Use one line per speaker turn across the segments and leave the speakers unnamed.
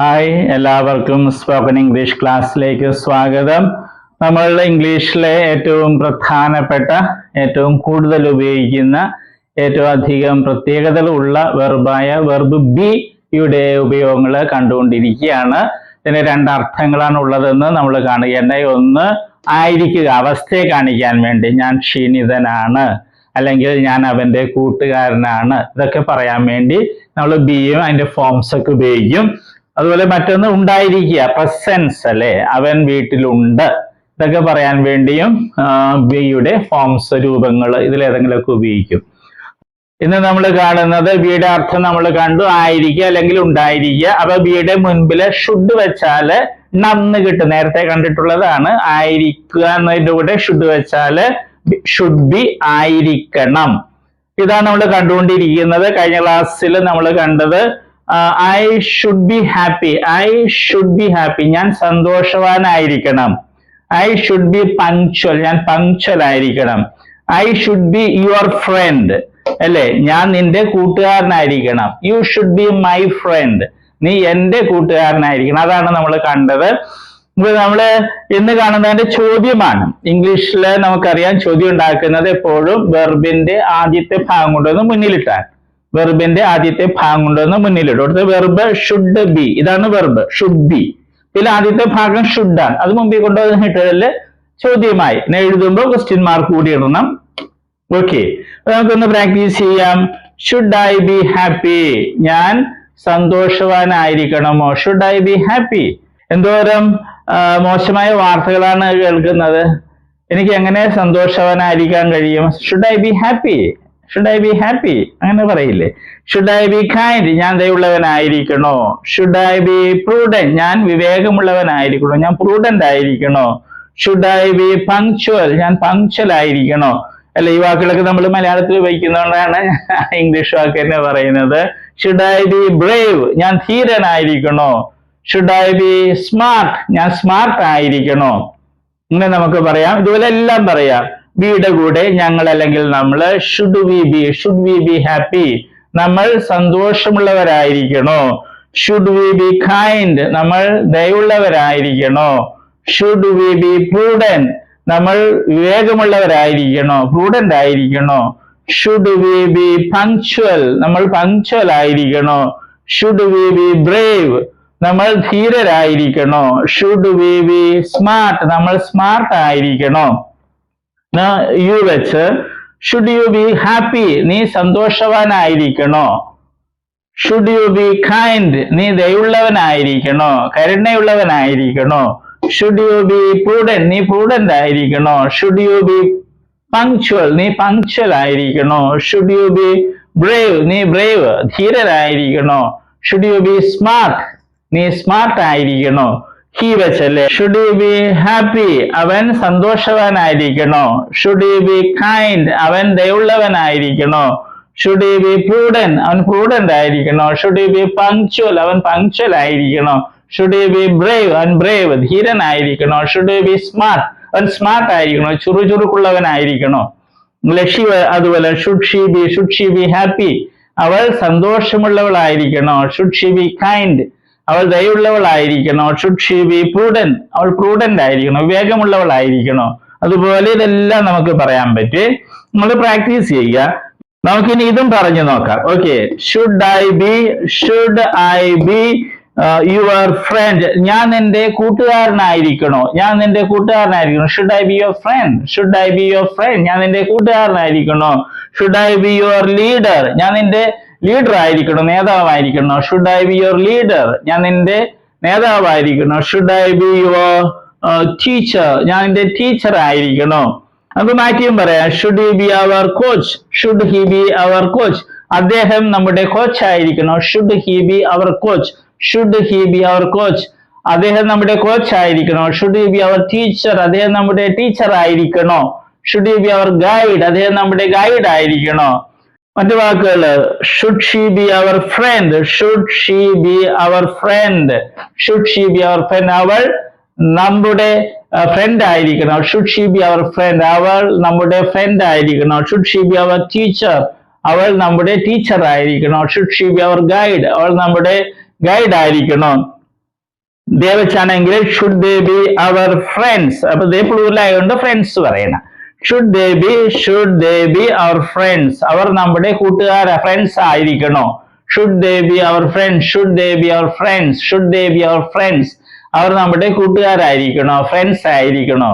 Hi എല്ലാവർക്കും spoken English ക്ലാസ്സിലേക്ക് സ്വാഗതം. നമ്മളുടെ ഇംഗ്ലീഷിലെ ഏറ്റവും പ്രധാനപ്പെട്ട ഏറ്റവും കൂടുതൽ ഉപയോഗിക്കുന്ന ഏറ്റവും അധികം പ്രത്യേകതകളുള്ള വെർബായ വെർബ് ബി യുടെ ഉപയോഗങ്ങൾ കണ്ടുകൊണ്ടിരിക്കുകയാണ്. ഇതിന് രണ്ട് അർത്ഥങ്ങളാണ് ഉള്ളതെന്ന് നമ്മൾ കാണുകയുണ്ടായി. ഒന്ന് ആയിരിക്കുക അവസ്ഥയെ കാണിക്കാൻ വേണ്ടി ഞാൻ ക്ഷീണിതനാണ് അല്ലെങ്കിൽ ഞാൻ അവന്റെ കൂട്ടുകാരനാണ്. ഇതൊക്കെ പറയാൻ വേണ്ടി നമ്മൾ ബിയും അതിന്റെ ഫോംസ് ഒക്കെ ഉപയോഗിക്കും. അതുപോലെ മറ്റൊന്ന് ഉണ്ടായിരിക്കുക. പ്രസൻസ് അല്ലെ? അവൻ വീട്ടിലുണ്ട്. ഇതൊക്കെ പറയാൻ വേണ്ടിയും ബിയുടെ ഫോംസ് രൂപങ്ങൾ ഇതിലേതെങ്കിലുമൊക്കെ ഉപയോഗിക്കും. ഇന്ന് നമ്മൾ കാണുന്നത് ബിയുടെ അർത്ഥം നമ്മൾ കണ്ടു. ആയിരിക്കുക അല്ലെങ്കിൽ ഉണ്ടായിരിക്കുക. അപ്പൊ ബിയുടെ മുൻപിൽ ഷുഡ് വെച്ചാൽ നന്ന് കിട്ടും. നേരത്തെ കണ്ടിട്ടുള്ളതാണ്. ആയിരിക്കുക എന്നതിന്റെ കൂടെ ഷുഡ് വെച്ചാൽ ഷുഡ് ബി ആയിരിക്കണം. ഇതാണ് നമ്മൾ കണ്ടുകൊണ്ടിരിക്കുന്നത്. കഴിഞ്ഞ ക്ലാസ്സിൽ നമ്മൾ കണ്ടത് I should be happy I should be happy ഞാൻ സന്തോഷവാനായിരിക്കണം. ഐ ഷുഡ് ബി പങ്ക്ച്വൽ ഞാൻ പങ്ക്ച്വൽ ആയിരിക്കണം. I should be your friend അല്ലെ? ഞാൻ നിന്റെ കൂട്ടുകാരനായിരിക്കണം. You should be my friend നീ എന്റെ കൂട്ടുകാരനായിരിക്കണം. അതാണ് നമ്മൾ കണ്ടത്. ഇപ്പൊ നമ്മൾ ഇന്ന് കാണുന്നതിന്റെ ചോദ്യമാണ്. ഇംഗ്ലീഷിൽ നമുക്കറിയാം ചോദ്യം ഉണ്ടാക്കുന്നത് എപ്പോഴും വെർബിന്റെ ആദ്യത്തെ ഭാഗം കൊണ്ടുവന്ന് മുന്നിലിട്ടാണ് വെർബിന്റെ ആദ്യത്തെ ഭാഗം കൊണ്ടുവന്ന് മുന്നിലിടും അടുത്ത വെർബ് ഷുഡ് ബി ഇതാണ് വെർബ്. ഷുഡ് ബി ഇതിൽ ആദ്യത്തെ ഭാഗം ഷുഡാണ് അത് മുമ്പിൽ കൊണ്ടുവന്ന് ഇട്ടതിൽ ചോദ്യമായി. എഴുതുമ്പോൾ ക്വസ്റ്റ്യൻ മാർക്ക് കൂടി ഇടണം. ഓക്കെ നമുക്കൊന്ന് പ്രാക്ടീസ് ചെയ്യാം. ഷുഡ് ഐ ബി ഹാപ്പി ഞാൻ സന്തോഷവാനായിരിക്കണമോ? ഷുഡ് ഐ ബി ഹാപ്പി എന്തോരം മോശമായ വാർത്തകളാണ് കേൾക്കുന്നത്. എനിക്ക് എങ്ങനെ സന്തോഷവാനായിരിക്കാൻ കഴിയും? Should I be happy should I be happy അങ്ങനെ പറയില്ലേ. ഷുഡ് ഐ ബി കൈൻഡ് ഞാൻ ദയുള്ളവനായിരിക്കണോ? ഷുഡ് ഐ ബി പ്രൂഡന്റ് ഞാൻ വിവേകമുള്ളവനായിരിക്കണോ? ഞാൻ പ്രൂഡന്റ് ആയിരിക്കണോ? ഷുഡ് ഐ ബി പങ്ക്ച്വൽ ഞാൻ പങ്ക്ച്വൽ ആയിരിക്കണോ? അല്ല ഈ വാക്കുകളൊക്കെ നമ്മൾ മലയാളത്തിൽ ഉപയോഗിക്കുന്നതുകൊണ്ടാണ് ഇംഗ്ലീഷ് വാക്ക് തന്നെ പറയുന്നത്. ഷുഡ് ഐ ബി ബ്രേവ് ഞാൻ ധീരനായിരിക്കണോ? ഷുഡ് ഐ ബി സ്മാർട്ട് ഞാൻ സ്മാർട്ട് ആയിരിക്കണോ? ഇങ്ങനെ നമുക്ക് പറയാം. ഇതുപോലെ എല്ലാം പറയാം. ബിയുടെ കൂടെ ഞങ്ങൾ അല്ലെങ്കിൽ നമ്മൾ should we be should we be happy നമ്മൾ സന്തോഷമുള്ളവരായിരിക്കണോ? ഷുഡ് വി ബി കൈൻഡ് നമ്മൾ ദയുള്ളവരായിരിക്കണോ? ഷുഡ് വി ബി പ്രൂഡൻ നമ്മൾ വിവേകമുള്ളവരായിരിക്കണോ? പ്രൂഡന്റ് ആയിരിക്കണോ? ഷുഡ് വി ബി പങ്ക്ച്വൽ നമ്മൾ പങ്ക്ച്വൽ ആയിരിക്കണോ? ഷുഡ് വി ബി ബ്രേവ് നമ്മൾ ധീരരായിരിക്കണോ? ഷുഡ് വി ബി സ്മാർട്ട് നമ്മൾ സ്മാർട്ട് ആയിരിക്കണോ? യു വെച്ച് ഷുഡ് യു ബി ഹാപ്പി നീ സന്തോഷവാനായിരിക്കണോ? ഷുഡ് യു ബി കൈൻഡ് നീ ദയുള്ളവനായിരിക്കണോ? കരുണയുള്ളവനായിരിക്കണോ? ഷുഡ് യു ബി പ്രൂഡൻ നീ പ്രൂഡന്റ് ആയിരിക്കണോ? ഷുഡ് യു ബി പങ്ക്ച്വൽ നീ പങ്ക്ച്വൽ ആയിരിക്കണോ? ഷുഡ് യു ബി ബ്രേവ് നീ ബ്രേവ് ധീരനായിരിക്കണോ? ഷുഡ് യു ബി സ്മാർട്ട് നീ സ്മാർട്ട് ആയിരിക്കണോ? ഹി വെച്ചല്ലേ? ഷുഡ് യു ബി ഹാപ്പി അവൻ സന്തോഷവാനായിരിക്കണോ? ഷുഡ് യു ബി കൈൻഡ് അവൻ ദയുള്ളവനായിരിക്കണോ? ഷുഡ് യു ബി പ്രൂഡൻ അവൻ പ്രൂഡന്റ് ആയിരിക്കണോ? ഷുഡ് യു ബി പങ്ക്ച്വൽ അവൻ പങ്ക്ച്വൽ ആയിരിക്കണോ? ഷുഡ് യു ബി ബ്രേവ് അവൻ ബ്രേവ് ധീരനായിരിക്കണോ? ഷുഡ് യു ബി സ്മാർട്ട് അവൻ സ്മാർട്ട് ആയിരിക്കണോ? ചുറുചുറുക്കുള്ളവനായിരിക്കണോ? ലക്ഷി അതുപോലെ should she be should she be happy അവൾ സന്തോഷമുള്ളവളായിരിക്കണോ? ഷുഡ് ഷി ബി കൈൻഡ് അവൾ ദയുള്ളവളായിരിക്കണോ? ഷുഡ് ഷീ ബി പ്രൂഡൻ അവൾ പ്രൂഡന്റ് ആയിരിക്കണോ? വിവേകമുള്ളവളായിരിക്കണോ? അതുപോലെ ഇതെല്ലാം നമുക്ക് പറയാൻ പറ്റും. നമ്മൾ പ്രാക്ടീസ് ചെയ്യുക. നമുക്കിനി ഇതും പറഞ്ഞു നോക്കാം. Okay should I be should I be your friend ഞാൻ എന്റെ കൂട്ടുകാരനായിരിക്കണോ? ഞാൻ നിന്റെ കൂട്ടുകാരനായിരിക്കണോ? Should I be your friend should I be your friend ഞാൻ നിന്റെ കൂട്ടുകാരനായിരിക്കണോ? Should I be your leader ഞാൻ നിന്റെ ലീഡർ ആയിരിക്കണോ നേതാവായിരിക്കണോ. Should I be your leader ഞാൻ നിന്റെ നേതാവായിരിക്കണോ. Should I be your teacher ഞാൻ നിന്റെ ടീച്ചർ ആയിരിക്കണോ. നമുക്ക് മാറ്റിയും പറയാം. Should he be our coach should he be our coach അദ്ദേഹം നമ്മുടെ coach ആയിരിക്കണോ. Should he be our coach should he be our coach അദ്ദേഹം നമ്മുടെ coach ആയിരിക്കണോ. Should he be our teacher അദ്ദേഹം നമ്മുടെ teacher ആയിരിക്കണോ. Should he be our guide അദ്ദേഹം നമ്മുടെ guide ആയിരിക്കണോ. മറ്റു വാക്കുകൾ should she be our friend should she be our friend should she be our friend അവൾ നമ്മുടെ ഫ്രണ്ട് ആയിരിക്കണം. Should she be our friend അവൾ നമ്മുടെ ഫ്രണ്ട് ആയിരിക്കണം. Should she be our teacher അവൾ നമ്മുടെ ടീച്ചർ ആയിരിക്കണം. Should she be our guide അവൾ നമ്മുടെ ഗൈഡ് ആയിരിക്കണം. They വെച്ചാണെങ്കിൽ should they be our friends അപ്പൊ ദേ പ്ലൂരിലായതുകൊണ്ട് ഫ്രണ്ട്സ് പറയണം. Should they be should they be our friends അവർ നമ്മുടെ കൂട്ടുകാര friends ആയിരിക്കണോ? Should they be our friends should they be our friends should they be our friends അവർ നമ്മുടെ കൂട്ടുകാരായിരിക്കണോ? Friends ആയിരിക്കണോ?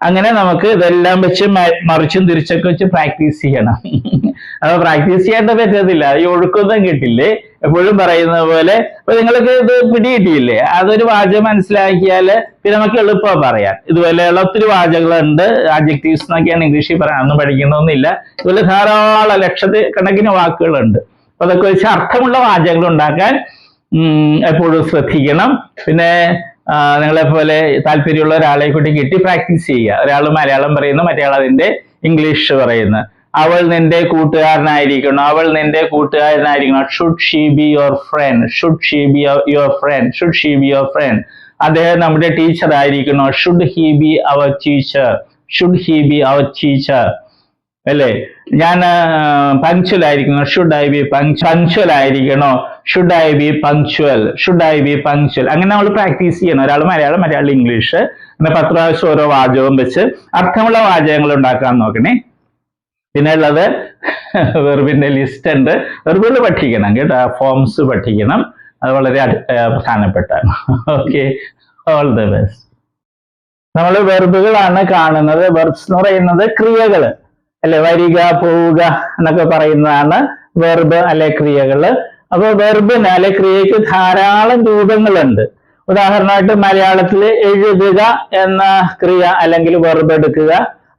അങ്ങനെ നമുക്ക് ഇതെല്ലാം വെച്ച് മറിച്ചും തിരിച്ചൊക്കെ വെച്ച് പ്രാക്ടീസ് ചെയ്യണം. അപ്പൊ പ്രാക്ടീസ് ചെയ്യേണ്ട പറ്റത്തില്ല. ഈ ഒഴുക്കൊന്നും കിട്ടില്ലേ? എപ്പോഴും പറയുന്ന പോലെ അപ്പൊ നിങ്ങൾക്ക് ഇത് പിടികിട്ടിയില്ലേ? അതൊരു വാചകം മനസ്സിലാക്കിയാൽ പിന്നെ നമുക്ക് എളുപ്പം പറയാം ഇതുപോലെയുള്ള ഒത്തിരി വാചകങ്ങളുണ്ട്. ആബ്ജക്റ്റീവ്സ് എന്നൊക്കെയാണ് ഇംഗ്ലീഷിൽ പറയാൻ പഠിക്കുന്നൊന്നുമില്ല. ഇതുപോലെ ധാരാളം ലക്ഷത്തി കണക്കിന് വാക്കുകളുണ്ട്. അപ്പൊ അതൊക്കെ വെച്ച് അർത്ഥമുള്ള വാചകങ്ങൾ ഉണ്ടാക്കാൻ എപ്പോഴും ശ്രദ്ധിക്കണം. പിന്നെ നിങ്ങളെ പോലെ താല്പര്യമുള്ള ഒരാളെ കൂട്ടി കിട്ടി പ്രാക്ടീസ് ചെയ്യുക. ഒരാൾ മലയാളം പറയുന്നു മറ്റേ അതിന്റെ ഇംഗ്ലീഷ് പറയുന്നു. അവൾ നിന്റെ കൂട്ടുകാരനായിരിക്കണം അവൾ നിന്റെ കൂട്ടുകാരനായിരിക്കണം should she be your friend should she be your friend should she be your friend അദ്ദേഹം നമ്മുടെ teacher ആയിരിക്കണോ should he be our teacher should he be our teacher അല്ലേ? ഞാൻ പങ്ക്ച്വൽ ആയിരിക്കണം should I be punctual ആയിരിക്കണോ should I be punctual should I be punctual അങ്ങനെ നമ്മൾ practice ചെയ്യണം ഒരാൾ Malayalam Malayalam English. അങ്ങനെ പത്ത് പ്രാവശ്യം ഓരോ വാചകവും വെച്ച് അർത്ഥമുള്ള വാചകങ്ങൾ ഉണ്ടാക്കാൻ നോക്കണേ. പിന്നെ ഉള്ളത് വെർബിന്റെ ലിസ്റ്റ് ഉണ്ട്. വെർബുകൾ പഠിക്കണം കേട്ടോ. ഫോംസ് പഠിക്കണം. അത് വളരെ പ്രധാനപ്പെട്ടാണ് ഓക്കെ ഓൾ ദ ബെസ്റ്റ് നമ്മൾ വെർബുകളാണ് കാണുന്നത്. വെർബ്സ് എന്ന് പറയുന്നത് ക്രിയകൾ അല്ലെ? വരിക പോവുക എന്നൊക്കെ പറയുന്നതാണ് വെർബ് അല്ലെ ക്രിയകൾ അപ്പോൾ വെർബിന് അല്ലെ ക്രിയക്ക് ധാരാളം രൂപങ്ങളുണ്ട്. ഉദാഹരണമായിട്ട് മലയാളത്തിൽ എഴുതുക എന്ന ക്രിയ അല്ലെങ്കിൽ വെർബ് എടുക്കുക.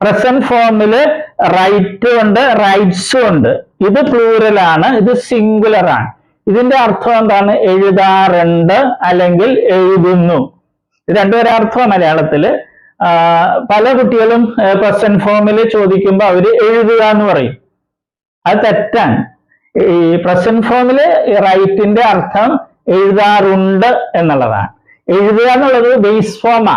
പ്രസന്റ് ഫോമിൽ റൈറ്റ് ഉണ്ട് റൈറ്റ്സും ഉണ്ട്. ഇത് പ്ലൂറൽ ആണ് ഇത് സിംഗുലർ ആണ്. ഇതിന്റെ അർത്ഥം എന്താണ്? എഴുതാറുണ്ട് അല്ലെങ്കിൽ എഴുതുന്നു. രണ്ടുപേരെ അർത്ഥം മലയാളത്തിൽ പല കുട്ടികളും പ്രസന്റ് ഫോമിൽ ചോദിക്കുമ്പോൾ അവർ എഴുതുക എന്ന് പറയും. അത് തെറ്റാണ്. ഈ പ്രസന്റ് ഫോമിൽ റൈറ്റിന്റെ അർത്ഥം എഴുതാറുണ്ട് എന്നുള്ളതാണ്. എഴുതുക എന്നുള്ളത് ബേസ് ഫോമാ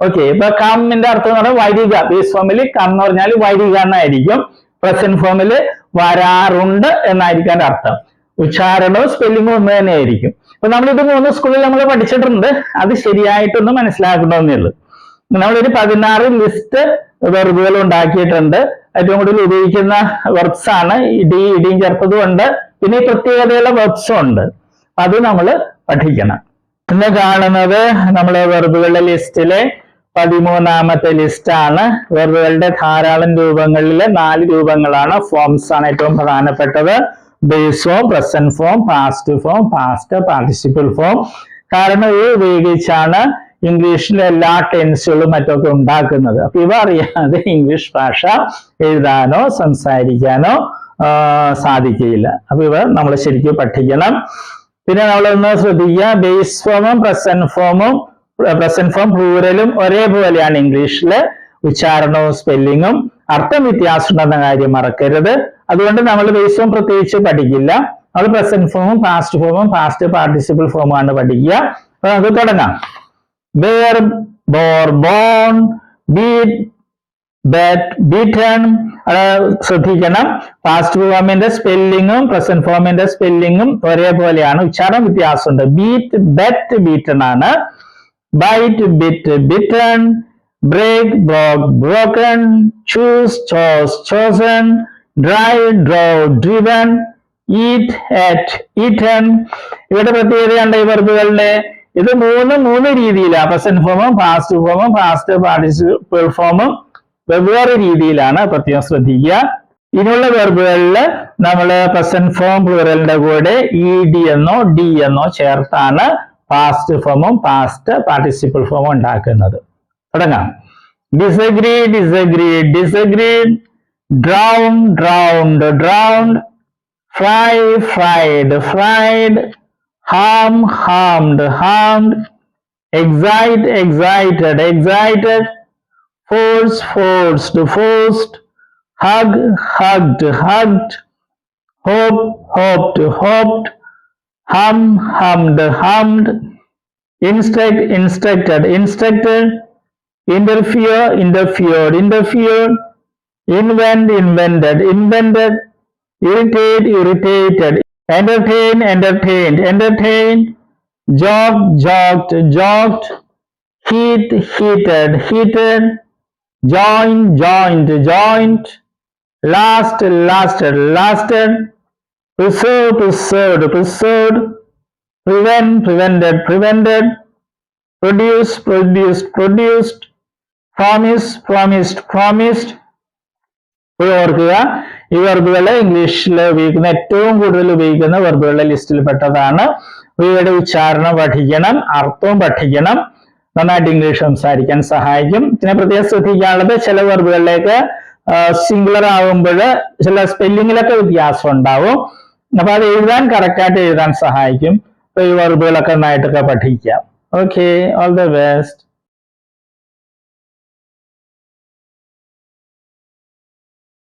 ഓക്കെ ഇപ്പൊ കമ്മിന്റെ അർത്ഥം എന്ന് പറഞ്ഞാൽ വരിക ബേസ് ഫോമിൽ കം എന്ന് പറഞ്ഞാൽ വരിക എന്നായിരിക്കും. പ്രസന്റ് ഫോമിൽ വരാറുണ്ട് എന്നായിരിക്കും അതിന്റെ അർത്ഥം. ഉച്ചാരണവും സ്പെല്ലിങ്ങും ഒന്ന് തന്നെയായിരിക്കും. അപ്പൊ നമ്മൾ ഇത് മൂന്ന് സ്കൂളിൽ നമ്മൾ പഠിച്ചിട്ടുണ്ട്. അത് ശരിയായിട്ടൊന്ന് മനസ്സിലാക്കണമെന്നേ ഉള്ളൂ. നമ്മളൊരു പതിനാറ് ലിസ്റ്റ് വെർബുകൾ ഉണ്ടാക്കിയിട്ടുണ്ട്. ഏറ്റവും കൂടുതൽ ഉപയോഗിക്കുന്ന വെർബ്സ് ആണ്. ഇടി ഇടിയും ചേർത്തതും ഉണ്ട്. പിന്നെ ഈ പ്രത്യേകതയുള്ള വെർബ്സും ഉണ്ട്. അത് നമ്മൾ പഠിക്കണം. പിന്നെ കാണുന്നത് നമ്മളെ വെർബുകളുടെ ലിസ്റ്റിലെ പതിമൂന്നാമത്തെ ലിസ്റ്റാണ്. വെർബുകളുടെ ധാരാളം രൂപങ്ങളിൽ നാല് രൂപങ്ങളാണ് ഫോംസ് ആണ് ഏറ്റവും പ്രധാനപ്പെട്ടത്. Base form present form past form past participle form കാരണം ഇത് ഉപയോഗിച്ചാണ് ഇംഗ്ലീഷിലെ എല്ലാ ടെൻസുകളും മറ്റൊക്കെ ഉണ്ടാക്കുന്നത്. അപ്പൊ ഇവ അറിയാതെ ഇംഗ്ലീഷ് ഭാഷ എഴുതാനോ സംസാരിക്കാനോ സാധിക്കുകയില്ല. അപ്പൊ ഇവ നമ്മൾ ശരിക്കും പഠിക്കണം. പിന്നെ നമ്മളൊന്ന് ശ്രദ്ധിക്കുക. ബേസ് ഫോമും പ്രസന്റ് ഫോമും പ്രസന്റ് ഫോം പ്ലൂരലും ഒരേപോലെയാണ് ഇംഗ്ലീഷിൽ ഉച്ചാരണവും സ്പെല്ലിങ്ങും അർത്ഥം വ്യത്യാസമുണ്ടെന്ന കാര്യം മറക്കരുത്. അതുകൊണ്ട് നമ്മൾ ദിവസവും പ്രത്യേകിച്ച് പഠിക്കില്ല. നമ്മൾ പ്രസന്റ് ഫോമും പാസ്റ്റ് ഫോമും പാസ്റ്റ് പാർട്ടിസിപ്പിൾ ഫോമാണ് പഠിക്കുക. അപ്പൊ നമുക്ക് തുടങ്ങാം. ബേർ ബോർ ബോൺ ശ്രദ്ധിക്കണം. പാസ്റ്റ് ഫോമിന്റെ സ്പെല്ലിങ്ങും പ്രസന്റ് ഫോമിന്റെ സ്പെല്ലിങ്ങും ഒരേപോലെയാണ്. ഉച്ചാരണം വ്യത്യാസമുണ്ട്. ബീറ്റ് ബെറ്റ് ബീറ്റൺ ആണ്. Bite bit, bitten, break, broke, broken, choose, chose, chosen, drive, draw, driven, eat, at, eaten. ഇവിടെ പ്രത്യേകതയുണ്ട് ഈ വെർബുകളുടെ ഇത് മൂന്ന് മൂന്ന് രീതിയിലാണ് പ്രസന്റ് ഫോമും പാസ്റ്റ് ഫോമും പാസ്റ്റ് പാർട്ടിസിപ്പിൾ ഫോമും വെവ്വേറെ രീതിയിലാണ് പ്രത്യേകം ശ്രദ്ധിക്കുക. ഇനിയുള്ള വെർബുകളിൽ നമ്മൾ പ്രസന്റ് ഫോം പ്ലൂറലിന്റെ കൂടെ ഇ ഡി എന്നോ ഡി എന്നോ ചേർത്താണ്. പാസ്റ്റ് ഫോമും പാസ്റ്റ് പാർട്ടിസിപ്പിൾ ഫോമും ഉണ്ടാക്കുന്നത് തുടങ്ങാം disagree disagree disagree drown drowned drowned fry fried fried harm, harmed, harmed, excite, excited, excited, force, forced, forced, hug, hugged, hugged, hope, hoped, hoped, hum, hummed, hummed, instruct, instructed, instructed, interfere, interfered, interfered, invent, invented, invented, irritate, irritated, entertain, entertained, entertained, jog, jogged, jogged, heat, heated, heated, join, joined, joined, last, lasted, lasted, preserve, preserved, preserved, prevent, prevented, prevented, produce, produced, produced, promise, promised, promised, ഓർക്കുക. ഈ വെർബുകൾ ഇംഗ്ലീഷിൽ ഉപയോഗിക്കുന്ന ഏറ്റവും കൂടുതൽ ഉപയോഗിക്കുന്ന വെർബുകളുടെ ലിസ്റ്റിൽ പെട്ടതാണ്. ഇവയുടെ ഉച്ചാരണം പഠിക്കണം അർത്ഥവും പഠിക്കണം. നന്നായിട്ട് ഇംഗ്ലീഷ് സംസാരിക്കാൻ സഹായിക്കും. പിന്നെ പ്രത്യേകം ശ്രദ്ധിക്കാനുള്ളത് ചില വെർബുകളിലേക്ക് സിംഗുലർ ആകുമ്പോൾ ചില സ്പെല്ലിങ്ങിലൊക്കെ വ്യത്യാസം ഉണ്ടാവും. അപ്പൊ അത് എഴുതാൻ കറക്റ്റായിട്ട് എഴുതാൻ സഹായിക്കും. ഈ വെർബുകളൊക്കെ നന്നായിട്ടൊക്കെ പഠിക്കാം. Okay all the best